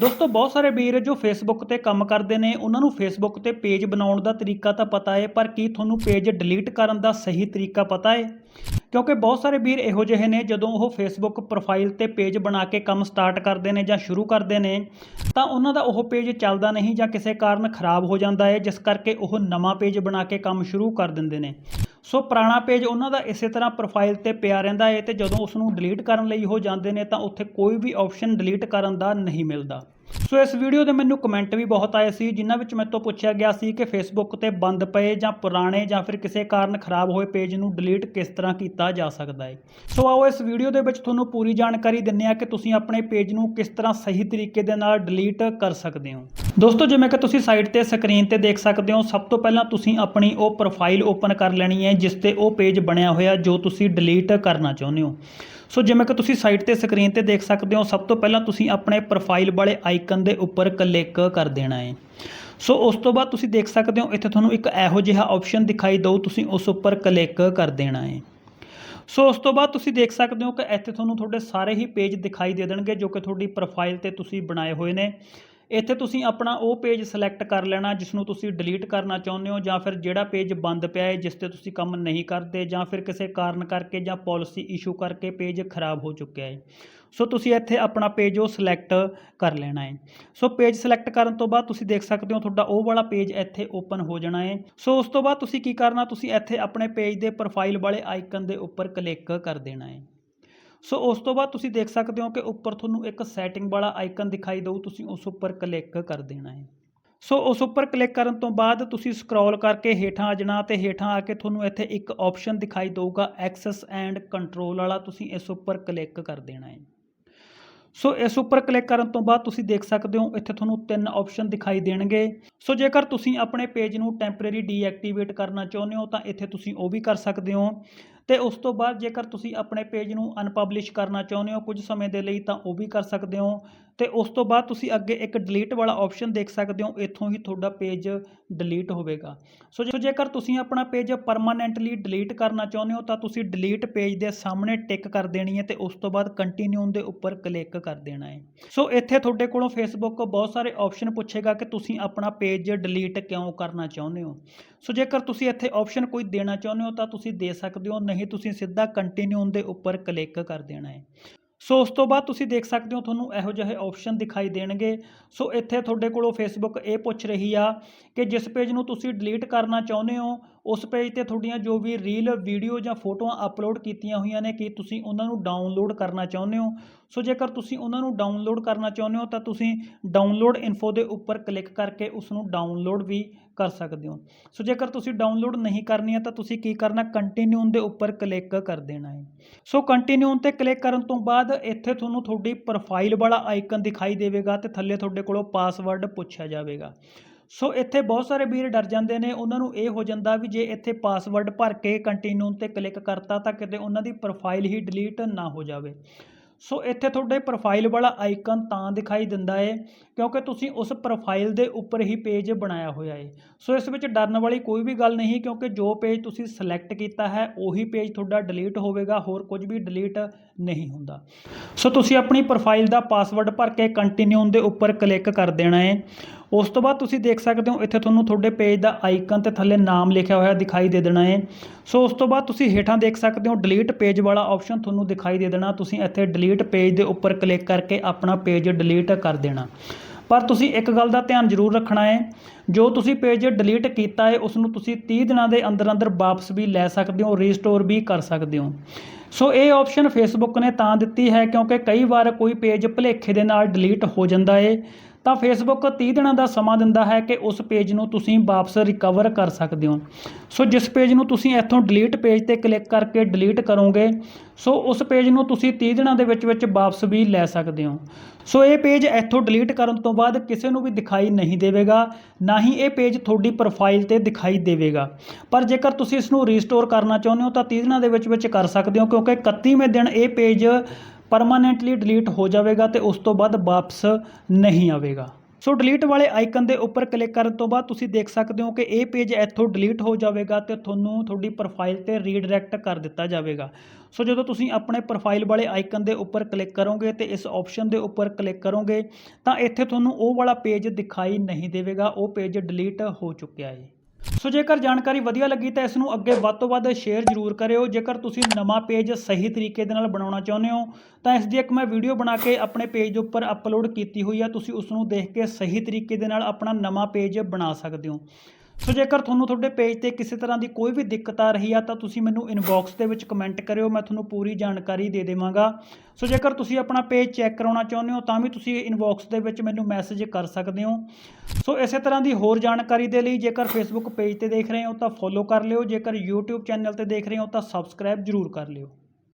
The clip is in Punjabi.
ਦੋਸਤੋ, ਬਹੁਤ ਸਾਰੇ ਵੀਰ ਜੋ ਫੇਸਬੁੱਕ ਤੇ ਕੰਮ ਕਰਦੇ ਨੇ, ਉਹਨਾਂ ਨੂੰ ਫੇਸਬੁੱਕ ਤੇ ਪੇਜ ਬਣਾਉਣ ਦਾ ਤਰੀਕਾ ਤਾਂ ਪਤਾ ਹੈ, ਪਰ ਕੀ ਤੁਹਾਨੂੰ ਪੇਜ ਡਿਲੀਟ ਕਰਨ ਦਾ ਸਹੀ ਤਰੀਕਾ ਪਤਾ ਹੈ? ਕਿਉਂਕਿ ਬਹੁਤ ਸਾਰੇ ਵੀਰ ਇਹੋ ਜਿਹੇ ਨੇ, ਜਦੋਂ ਉਹ ਫੇਸਬੁੱਕ ਪ੍ਰੋਫਾਈਲ ਤੇ ਪੇਜ ਬਣਾ ਕੇ ਕੰਮ ਸਟਾਰਟ ਕਰਦੇ ਨੇ ਜਾਂ ਸ਼ੁਰੂ ਕਰਦੇ ਨੇ, ਤਾਂ ਉਹਨਾਂ ਦਾ ਉਹ ਪੇਜ ਚੱਲਦਾ ਨਹੀਂ ਜਾਂ ਕਿਸੇ ਕਾਰਨ ਖਰਾਬ ਹੋ ਜਾਂਦਾ ਹੈ, ਜਿਸ ਕਰਕੇ ਉਹ ਨਵਾਂ ਪੇਜ ਬਣਾ ਕੇ ਕੰਮ ਸ਼ੁਰੂ ਕਰ ਦਿੰਦੇ ਨੇ। ਸੋ ਪੁਰਾਣਾ ਪੇਜ ਉਹਨਾਂ ਦਾ ਇਸੇ ਤਰ੍ਹਾਂ ਪ੍ਰੋਫਾਈਲ ਤੇ ਪਿਆ ਰਹਿੰਦਾ ਹੈ ਤੇ ਜਦੋਂ ਉਸ ਨੂੰ ਡਿਲੀਟ ਕਰਨ ਲਈ ਉਹ ਜਾਂਦੇ ਨੇ ਤਾਂ ਉੱਥੇ ਕੋਈ ਵੀ ਆਪਸ਼ਨ ਡਿਲੀਟ ਕਰਨ ਦਾ ਨਹੀਂ ਮਿਲਦਾ। ਸੋ ਇਸ ਵੀਡੀਓ ਦੇ ਮੈਨੂੰ ਕਮੈਂਟ ਵੀ ਬਹੁਤ ਆਏ ਸੀ, ਜਿਨ੍ਹਾਂ ਵਿੱਚ ਮੇਰੇ ਤੋਂ ਪੁੱਛਿਆ ਗਿਆ ਸੀ ਕਿ ਫੇਸਬੁੱਕ ਤੇ ਬੰਦ ਪਏ ਜਾਂ ਪੁਰਾਣੇ ਜਾਂ ਫਿਰ ਕਿਸੇ ਕਾਰਨ ਖਰਾਬ ਹੋਏ ਪੇਜ ਨੂੰ ਡਿਲੀਟ ਕਿਸ ਤਰ੍ਹਾਂ ਕੀਤਾ ਜਾ ਸਕਦਾ ਹੈ ਸੋ ਆਓ ਇਸ ਵੀਡੀਓ ਦੇ ਵਿੱਚ ਤੁਹਾਨੂੰ ਪੂਰੀ ਜਾਣਕਾਰੀ ਦਿੰਨੇ ਆ ਕਿ ਤੁਸੀਂ ਆਪਣੇ ਪੇਜ ਨੂੰ ਕਿਸ ਤਰ੍ਹਾਂ ਸਹੀ ਤਰੀਕੇ ਦੇ ਨਾਲ ਡਿਲੀਟ ਕਰ ਸਕਦੇ ਹੋ। ਦੋਸਤੋ, ਜਿਵੇਂ ਕਿ ਤੁਸੀਂ ਸਾਈਟ ਤੇ ਸਕਰੀਨ ਤੇ ਦੇਖ ਸਕਦੇ ਹੋ, ਸਭ ਤੋਂ ਪਹਿਲਾਂ ਤੁਸੀਂ ਆਪਣੀ ਉਹ ਪ੍ਰੋਫਾਈਲ ਓਪਨ ਕਰ ਲੈਣੀ ਹੈ, ਜਿਸ ਤੇ ਉਹ ਪੇਜ ਬਣਿਆ ਹੋਇਆ ਜੋ ਤੁਸੀਂ ਡਿਲੀਟ ਕਰਨਾ ਚਾਹੁੰਦੇ ਹੋ। ਸੋ ਜਿਵੇਂ ਕਿ ਤੁਸੀਂ ਸਾਈਟ ਤੇ ਸਕਰੀਨ ਤੇ ਦੇਖ ਸਕਦੇ ਹੋ, ਸਭ ਤੋਂ ਪਹਿਲਾਂ ਤੁਸੀਂ ਆਪਣੇ ਪ੍ਰੋਫਾਈਲ ਵਾਲੇ ਆਈਕਨ ਦੇ ਉੱਪਰ ਕਲਿੱਕ ਕਰ ਦੇਣਾ ਹੈ। ਸੋ ਉਸ ਤੋਂ ਬਾਅਦ ਤੁਸੀਂ ਦੇਖ ਸਕਦੇ ਹੋ, ਇੱਥੇ ਤੁਹਾਨੂੰ ਇੱਕ ਇਹੋ ਜਿਹਾ ਆਪਸ਼ਨ ਦਿਖਾਈ ਦਿਓ ਤੁਸੀਂ ਉਸ ਉੱਪਰ ਕਲਿੱਕ ਕਰ ਦੇਣਾ ਹੈ। ਸੋ ਉਸ ਤੋਂ ਬਾਅਦ ਤੁਸੀਂ ਦੇਖ ਸਕਦੇ ਹੋ ਕਿ ਇੱਥੇ ਤੁਹਾਨੂੰ ਤੁਹਾਡੇ ਸਾਰੇ ਹੀ ਪੇਜ ਦਿਖਾਈ ਦੇ ਦੇਣਗੇ, ਜੋ ਕਿ ਤੁਹਾਡੀ ਪ੍ਰੋਫਾਈਲ ਤੇ ਤੁਸੀਂ ਬਣਾਏ ਹੋਏ ਨੇ। ਇੱਥੇ ਤੁਸੀਂ ਆਪਣਾ ਉਹ ਪੇਜ ਸਿਲੈਕਟ ਕਰ ਲੈਣਾ ਜਿਸ ਨੂੰ ਤੁਸੀਂ ਡਿਲੀਟ ਕਰਨਾ ਚਾਹੁੰਦੇ ਹੋ ਜਾਂ ਫਿਰ ਜਿਹੜਾ ਪੇਜ ਬੰਦ ਪਿਆ ਹੈ, ਜਿਸ ਤੇ ਤੁਸੀਂ ਕੰਮ ਨਹੀਂ ਕਰਦੇ ਜਾਂ ਫਿਰ ਕਿਸੇ ਕਾਰਨ ਕਰਕੇ ਜਾਂ ਪਾਲਿਸੀ ਇਸ਼ੂ ਕਰਕੇ ਪੇਜ ਖਰਾਬ ਹੋ ਚੁੱਕਿਆ ਹੈ। ਸੋ ਤੁਸੀਂ ਇੱਥੇ ਆਪਣਾ ਪੇਜ ਉਹ ਸਿਲੈਕਟ ਕਰ ਲੈਣਾ ਹੈ। ਸੋ ਪੇਜ ਸਿਲੈਕਟ ਕਰਨ ਤੋਂ ਬਾਅਦ ਤੁਸੀਂ ਦੇਖ ਸਕਦੇ ਹੋ ਤੁਹਾਡਾ ਉਹ ਵਾਲਾ ਪੇਜ ਇੱਥੇ ਓਪਨ ਹੋ ਜਾਣਾ ਹੈ। ਸੋ ਉਸ ਤੋਂ ਬਾਅਦ ਤੁਸੀਂ ਕੀ ਕਰਨਾ, ਤੁਸੀਂ ਇੱਥੇ ਆਪਣੇ ਪੇਜ ਦੇ ਪ੍ਰੋਫਾਈਲ ਵਾਲੇ ਆਈਕਨ ਦੇ ਉੱਪਰ ਕਲਿੱਕ ਕਰ ਦੇਣਾ ਹੈ। ਸੋ ਉਸ ਤੋਂ ਬਾਅਦ ਤੁਸੀਂ ਦੇਖ ਸਕਦੇ ਹੋ ਕਿ ਉੱਪਰ ਤੁਹਾਨੂੰ ਇੱਕ ਸੈਟਿੰਗ ਵਾਲਾ ਆਈਕਨ ਦਿਖਾਈ ਦਊ, ਤੁਸੀਂ ਉਸ ਉੱਪਰ ਕਲਿੱਕ ਕਰ ਦੇਣਾ ਹੈ। ਸੋ ਉਸ ਉੱਪਰ ਕਲਿੱਕ ਕਰਨ ਤੋਂ ਬਾਅਦ ਤੁਸੀਂ ਸਕਰੋਲ ਕਰਕੇ ਹੇਠਾਂ ਆ ਜਾਣਾ ਤੇ ਹੇਠਾਂ ਆ ਕੇ ਤੁਹਾਨੂੰ ਇੱਥੇ ਇੱਕ ਆਪਸ਼ਨ ਦਿਖਾਈ ਦਊਗਾ ਐਕਸੈਸ ਐਂਡ ਕੰਟਰੋਲ ਵਾਲਾ, ਤੁਸੀਂ ਇਸ ਉੱਪਰ ਕਲਿੱਕ ਕਰ ਦੇਣਾ ਹੈ। ਸੋ ਇਸ ਉੱਪਰ ਕਲਿੱਕ ਕਰਨ ਤੋਂ ਬਾਅਦ ਤੁਸੀਂ ਦੇਖ ਸਕਦੇ ਹੋ, ਇੱਥੇ ਤੁਹਾਨੂੰ ਤਿੰਨ ਆਪਸ਼ਨ ਦਿਖਾਈ ਦੇਣਗੇ। ਸੋ ਜੇਕਰ ਤੁਸੀਂ ਆਪਣੇ ਪੇਜ ਨੂੰ ਟੈਂਪਰੇਰੀ ਡੀਐਕਟੀਵੇਟ ਕਰਨਾ ਚਾਹੁੰਦੇ ਹੋ, ਤਾਂ ਇੱਥੇ ਤੁਸੀਂ ਉਹ ਵੀ ਕਰ ਸਕਦੇ ਹੋ। ਤੇ ਉਸ ਤੋਂ ਬਾਅਦ ਜੇਕਰ ਤੁਸੀਂ ਆਪਣੇ ਪੇਜ ਨੂੰ ਅਨਪਬਲਿਸ਼ ਕਰਨਾ ਚਾਹੁੰਦੇ ਹੋ ਕੁਝ ਸਮੇਂ ਦੇ ਲਈ ਤਾਂ ਉਹ ਵੀ ਕਰ ਸਕਦੇ ਹੋ। ਤੇ ਉਸ ਤੋਂ ਬਾਅਦ ਤੁਸੀਂ ਅੱਗੇ ਇੱਕ ਡਿਲੀਟ ਵਾਲਾ ਆਪਸ਼ਨ ਦੇਖ ਸਕਦੇ ਹੋ, ਇੱਥੋਂ ਹੀ ਤੁਹਾਡਾ ਪੇਜ ਡਿਲੀਟ ਹੋਵੇਗਾ। ਸੋ ਜੇਕਰ ਤੁਸੀਂ ਆਪਣਾ ਪੇਜ ਪਰਮਾਨੈਂਟਲੀ ਡਿਲੀਟ ਕਰਨਾ ਚਾਹੁੰਦੇ ਹੋ ਤਾਂ ਤੁਸੀਂ ਡਿਲੀਟ ਪੇਜ ਦੇ ਸਾਹਮਣੇ ਟਿਕ ਕਰ ਦੇਣੀ ਹੈ ਤੇ ਉਸ ਤੋਂ ਬਾਅਦ ਕੰਟੀਨਿਊ ਦੇ ਉੱਪਰ ਕਲਿੱਕ ਕਰ ਦੇਣਾ ਹੈ। ਸੋ ਇੱਥੇ ਤੁਹਾਡੇ ਕੋਲੋਂ ਫੇਸਬੁੱਕ ਬਹੁਤ ਸਾਰੇ ਆਪਸ਼ਨ ਪੁੱਛੇਗਾ ਕਿ ਤੁਸੀਂ ਆਪਣਾ ਪੇਜ ਡਿਲੀਟ ਕਿਉਂ ਕਰਨਾ ਚਾਹੁੰਦੇ ਹੋ। ਸੋ ਜੇਕਰ ਤੁਸੀਂ ਇੱਥੇ ਆਪਸ਼ਨ ਕੋਈ ਦੇਣਾ ਚਾਹੁੰਦੇ ਹੋ ਤਾਂ ਤੁਸੀਂ ਦੇ ਸਕਦੇ ਹੋ, ਨਹੀਂ ਤੁਸੀਂ ਸਿੱਧਾ ਕੰਟੀਨਿਊ ਦੇ ਉੱਪਰ ਕਲਿੱਕ ਕਰ ਦੇਣਾ ਹੈ। ਸੋ ਉਸ ਤੋਂ ਬਾਅਦ ਤੁਸੀਂ ਦੇਖ ਸਕਦੇ ਹੋ ਤੁਹਾਨੂੰ ਇਹੋ ਜਿਹੇ ਆਪਸ਼ਨ ਦਿਖਾਈ ਦੇਣਗੇ। ਸੋ ਇੱਥੇ ਤੁਹਾਡੇ ਕੋਲੋਂ ਫੇਸਬੁੱਕ ਇਹ ਪੁੱਛ ਰਹੀ ਆ ਕਿ ਜਿਸ ਪੇਜ ਨੂੰ ਤੁਸੀਂ ਡਿਲੀਟ ਕਰਨਾ ਚਾਹੁੰਦੇ ਹੋ ਉਸ ਪੇਜ ਤੇ ਤੁਹਾਡੀਆਂ ਜੋ ਵੀ ਰੀਲ ਵੀਡੀਓ ਜਾਂ ਫੋਟੋਆਂ ਅਪਲੋਡ ਕੀਤੀਆਂ ਹੋਈਆਂ ਨੇ, ਕਿ ਤੁਸੀਂ ਉਹਨਾਂ ਨੂੰ ਡਾਊਨਲੋਡ ਕਰਨਾ ਚਾਹੁੰਦੇ ਹੋ? ਸੋ ਜੇਕਰ ਤੁਸੀਂ ਉਹਨਾਂ ਨੂੰ ਡਾਊਨਲੋਡ ਕਰਨਾ ਚਾਹੁੰਦੇ ਹੋ, ਤਾਂ ਤੁਸੀਂ ਡਾਊਨਲੋਡ ਇਨਫੋ ਦੇ ਉੱਪਰ ਕਲਿੱਕ ਕਰਕੇ ਉਸ ਨੂੰ ਡਾਊਨਲੋਡ ਵੀ ਕਰ ਸਕਦੇ ਹੋ। ਸੋ ਜੇਕਰ ਤੁਸੀਂ ਡਾਊਨਲੋਡ ਨਹੀਂ ਕਰਨੀ ਹੈ, ਤਾਂ ਤੁਸੀਂ ਕੀ ਕਰਨਾ? ਕੰਟੀਨਿਊ ਦੇ ਉੱਪਰ ਕਲਿੱਕ ਕਰ ਦੇਣਾ ਹੈ। ਸੋ ਕੰਟੀਨਿਊ ਤੇ ਕਲਿੱਕ ਕਰਨ ਤੋਂ ਬਾਅਦ ਇੱਥੇ ਤੁਹਾਨੂੰ ਤੁਹਾਡੀ ਪ੍ਰੋਫਾਈਲ ਵਾਲਾ ਆਈਕਨ ਦਿਖਾਈ ਦੇਵੇਗਾ ਤੇ ਥੱਲੇ ਤੁਹਾਡੇ ਕੋਲੋਂ ਪਾਸਵਰਡ ਪੁੱਛਿਆ ਜਾਵੇਗਾ। ਸੋ ਇੱਥੇ ਬਹੁਤ ਸਾਰੇ ਵੀਰ ਡਰ ਜਾਂਦੇ ਨੇ, ਉਹਨਾਂ ਨੂੰ ਇਹ ਹੋ ਜਾਂਦਾ ਵੀ ਜੇ ਇੱਥੇ ਪਾਸਵਰਡ ਭਰ ਕੇ ਕੰਟੀਨਿਊ ਤੇ ਕਲਿੱਕ ਕਰਤਾ ਤਾਂ ਕਿਤੇ ਉਹਨਾਂ ਦੀ ਪ੍ਰੋਫਾਈਲ ਹੀ ਡਿਲੀਟ ਨਾ ਹੋ ਜਾਵੇ। ਸੋ ਇੱਥੇ ਤੁਹਾਡੇ ਪ੍ਰੋਫਾਈਲ ਵਾਲਾ ਆਈਕਨ ਤਾਂ ਦਿਖਾਈ ਦਿੰਦਾ ਹੈ ਕਿਉਂਕਿ ਤੁਸੀਂ ਉਸ ਪ੍ਰੋਫਾਈਲ ਦੇ ਉੱਪਰ ਹੀ ਪੇਜ ਬਣਾਇਆ ਹੋਇਆ ਹੈ ਸੋ ਇਸ ਵਿੱਚ ਡਰਨ ਵਾਲੀ ਕੋਈ ਵੀ ਗੱਲ ਨਹੀਂ, ਕਿਉਂਕਿ ਜੋ ਪੇਜ ਤੁਸੀਂ ਸਿਲੈਕਟ ਕੀਤਾ ਹੈ, ਉਹੀ ਪੇਜ ਤੁਹਾਡਾ ਡਿਲੀਟ ਹੋਵੇਗਾ, ਹੋਰ ਕੁਝ ਵੀ ਡਿਲੀਟ ਨਹੀਂ ਹੁੰਦਾ। ਸੋ ਤੁਸੀਂ ਆਪਣੀ ਪ੍ਰੋਫਾਈਲ ਦਾ ਪਾਸਵਰਡ ਭਰ ਕੇ ਕੰਟੀਨਿਊ ਦੇ ਉੱਪਰ ਕਲਿੱਕ ਕਰ ਦੇਣਾ ਹੈ ਉਸ ਤੋਂ ਬਾਅਦ ਤੁਸੀਂ ਦੇਖ ਸਕਦੇ ਹੋ, ਇੱਥੇ ਤੁਹਾਨੂੰ ਤੁਹਾਡੇ ਪੇਜ ਦਾ ਆਈਕਨ ਤੇ ਥੱਲੇ ਨਾਮ ਲਿਖਿਆ ਹੋਇਆ ਦਿਖਾਈ ਦੇ ਦੇਣਾ ਹੈ। ਸੋ ਉਸ ਤੋਂ ਬਾਅਦ ਤੁਸੀਂ ਹੇਠਾਂ ਦੇਖ ਸਕਦੇ ਹੋ ਡਿਲੀਟ ਪੇਜ ਵਾਲਾ ਆਪਸ਼ਨ ਤੁਹਾਨੂੰ ਦਿਖਾਈ ਦੇ ਦੇਣਾ। ਤੁਸੀਂ ਇੱਥੇ ਡਿਲੀਟ ਪੇਜ ਦੇ ਉੱਪਰ ਕਲਿੱਕ ਕਰਕੇ ਆਪਣਾ ਪੇਜ ਡਿਲੀਟ ਕਰ ਦੇਣਾ। ਪਰ ਤੁਸੀਂ ਇੱਕ ਗੱਲ ਦਾ ਧਿਆਨ ਜ਼ਰੂਰ ਰੱਖਣਾ ਹੈ, ਜੋ ਤੁਸੀਂ ਪੇਜ ਡਿਲੀਟ ਕੀਤਾ ਹੈ ਉਸ ਨੂੰ ਤੁਸੀਂ 30 ਦਿਨਾਂ ਦੇ ਅੰਦਰ ਅੰਦਰ ਵਾਪਸ ਵੀ ਲੈ ਸਕਦੇ ਹੋ ਰੀਸਟੋਰ ਵੀ ਕਰ ਸਕਦੇ ਹੋ। ਸੋ ਇਹ ਆਪਸ਼ਨ ਫੇਸਬੁੱਕ ਨੇ ਤਾਂ ਦਿੱਤੀ ਹੈ, ਕਿਉਂਕਿ ਕਈ ਵਾਰ ਕੋਈ ਪੇਜ ਭੁਲੇਖੇ ਦੇ ਨਾਲ ਡਿਲੀਟ ਹੋ ਜਾਂਦਾ ਹੈ। ਤਾਂ ਫੇਸਬੁੱਕ 30 ਦਿਨਾਂ ਦਾ ਸਮਾਂ ਦਿੰਦਾ ਹੈ ਕਿ ਉਸ ਪੇਜ ਨੂੰ ਤੁਸੀਂ ਵਾਪਸ ਰਿਕਵਰ ਕਰ ਸਕਦੇ ਹੋ। ਸੋ ਜਿਸ ਪੇਜ ਨੂੰ ਤੁਸੀਂ ਇੱਥੋਂ ਡਿਲੀਟ ਪੇਜ ਤੇ ਕਲਿੱਕ ਕਰਕੇ ਡਿਲੀਟ ਕਰੋਗੇ, ਸੋ ਉਸ ਪੇਜ ਨੂੰ ਤੁਸੀਂ 30 ਦਿਨਾਂ ਦੇ ਵਿੱਚ ਵਿੱਚ ਵਾਪਸ ਵੀ ਲੈ ਸਕਦੇ ਹੋ। ਸੋ ਇਹ ਪੇਜ ਇੱਥੋਂ ਡਿਲੀਟ ਕਰਨ ਤੋਂ ਬਾਅਦ ਕਿਸੇ ਨੂੰ ਵੀ ਦਿਖਾਈ ਨਹੀਂ ਦੇਵੇਗਾ, ਨਾ ਹੀ ਇਹ ਪੇਜ ਤੁਹਾਡੀ ਪ੍ਰੋਫਾਈਲ ਤੇ ਦਿਖਾਈ ਦੇਵੇਗਾ। ਪਰ ਜੇਕਰ ਤੁਸੀਂ ਇਸ ਨੂੰ ਰੀਸਟੋਰ ਕਰਨਾ ਚਾਹੁੰਦੇ ਹੋ ਤਾਂ 30 ਦਿਨਾਂ ਦੇ ਵਿੱਚ ਵਿੱਚ ਕਰ ਸਕਦੇ ਹੋ, ਕਿਉਂਕਿ 31ਵੇਂ ਦਿਨ ਇਹ ਪੇਜ ਪਰਮਾਨੈਂਟਲੀ ਡਿਲੀਟ ਹੋ ਜਾਵੇਗਾ ਤੇ ਉਸ ਤੋਂ ਬਾਅਦ ਵਾਪਸ ਨਹੀਂ ਆਵੇਗਾ। ਸੋ ਡਿਲੀਟ ਵਾਲੇ ਆਈਕਨ ਦੇ ਉੱਪਰ ਕਲਿੱਕ ਕਰਨ ਤੋਂ ਬਾਅਦ ਤੁਸੀਂ ਦੇਖ ਸਕਦੇ ਹੋ ਕਿ ਇਹ ਪੇਜ ਇੱਥੋਂ ਡਿਲੀਟ ਹੋ ਜਾਵੇਗਾ ਤੇ ਤੁਹਾਨੂੰ ਤੁਹਾਡੀ ਪ੍ਰੋਫਾਈਲ ਤੇ ਰੀਡਾਇਰੈਕਟ ਕਰ ਦਿੱਤਾ ਜਾਵੇਗਾ। ਸੋ ਜਦੋਂ ਤੁਸੀਂ ਆਪਣੇ ਪ੍ਰੋਫਾਈਲ ਵਾਲੇ ਆਈਕਨ ਦੇ ਉੱਪਰ ਕਲਿੱਕ ਕਰੋਗੇ ਤੇ ਇਸ ਆਪਸ਼ਨ ਦੇ ਉੱਪਰ ਕਲਿੱਕ ਕਰੋਗੇ ਤਾਂ ਇੱਥੇ ਤੁਹਾਨੂੰ ਉਹ ਵਾਲਾ ਪੇਜ ਦਿਖਾਈ ਨਹੀਂ ਦੇਵੇਗਾ, ਉਹ ਪੇਜ ਡਿਲੀਟ ਹੋ ਚੁੱਕਿਆ ਹੈ। ਸੋ ਜੇਕਰ ਜਾਣਕਾਰੀ ਵਧੀਆ ਲੱਗੀ ਤਾਂ ਇਸ ਨੂੰ ਅੱਗੇ ਵੱਧ ਤੋਂ ਵੱਧ ਸ਼ੇਅਰ ਜ਼ਰੂਰ ਕਰਿਓ। ਜੇਕਰ ਤੁਸੀਂ ਨਵਾਂ ਪੇਜ ਸਹੀ ਤਰੀਕੇ ਦੇ ਨਾਲ ਬਣਾਉਣਾ ਚਾਹੁੰਦੇ ਹੋ, ਤਾਂ ਇਸ ਦੀ ਇੱਕ ਮੈਂ ਵੀਡੀਓ ਬਣਾ ਕੇ ਆਪਣੇ ਪੇਜ ਦੇ ਉੱਪਰ ਅਪਲੋਡ ਕੀਤੀ ਹੋਈ ਆ। ਤੁਸੀਂ ਉਸ ਨੂੰ ਦੇਖ ਕੇ ਸਹੀ ਤਰੀਕੇ ਦੇ ਨਾਲ ਆਪਣਾ ਨਵਾਂ ਪੇਜ ਬਣਾ ਸਕਦੇ ਹੋ। ਸੋ ਜੇਕਰ ਤੁਹਾਨੂੰ ਤੁਹਾਡੇ ਪੇਜ ਤੇ ਕਿਸੇ ਤਰ੍ਹਾਂ ਦੀ ਕੋਈ ਵੀ ਦਿੱਕਤ ਆ ਰਹੀ ਆ, ਤਾਂ ਤੁਸੀਂ ਮੈਨੂੰ ਇਨਬਾਕਸ ਦੇ ਵਿੱਚ ਕਮੈਂਟ ਕਰਿਓ, ਮੈਂ ਤੁਹਾਨੂੰ ਪੂਰੀ ਜਾਣਕਾਰੀ ਦੇ ਦੇਵਾਂਗਾ। ਸੋ ਜੇਕਰ ਤੁਸੀਂ ਆਪਣਾ ਪੇਜ ਚੈੱਕ ਕਰਾਉਣਾ ਚਾਹੁੰਦੇ ਹੋ, ਤਾਂ ਵੀ ਤੁਸੀਂ ਇਨਬਾਕਸ ਦੇ ਵਿੱਚ ਮੈਨੂੰ ਮੈਸੇਜ ਕਰ ਸਕਦੇ ਹੋ। ਸੋ ਇਸੇ ਤਰ੍ਹਾਂ ਦੀ ਹੋਰ ਜਾਣਕਾਰੀ ਦੇ ਲਈ ਜੇਕਰ ਫੇਸਬੁੱਕ ਪੇਜ ਤੇ ਦੇਖ ਰਹੇ ਹੋ, ਤਾਂ ਫੋਲੋ ਕਰ ਲਿਓ। ਜੇਕਰ YouTube ਚੈਨਲ ਤੇ ਦੇਖ ਰਹੇ ਹੋ, ਤਾਂ ਸਬਸਕ੍ਰਾਈਬ ਜ਼ਰੂਰ ਕਰ ਲਿਓ।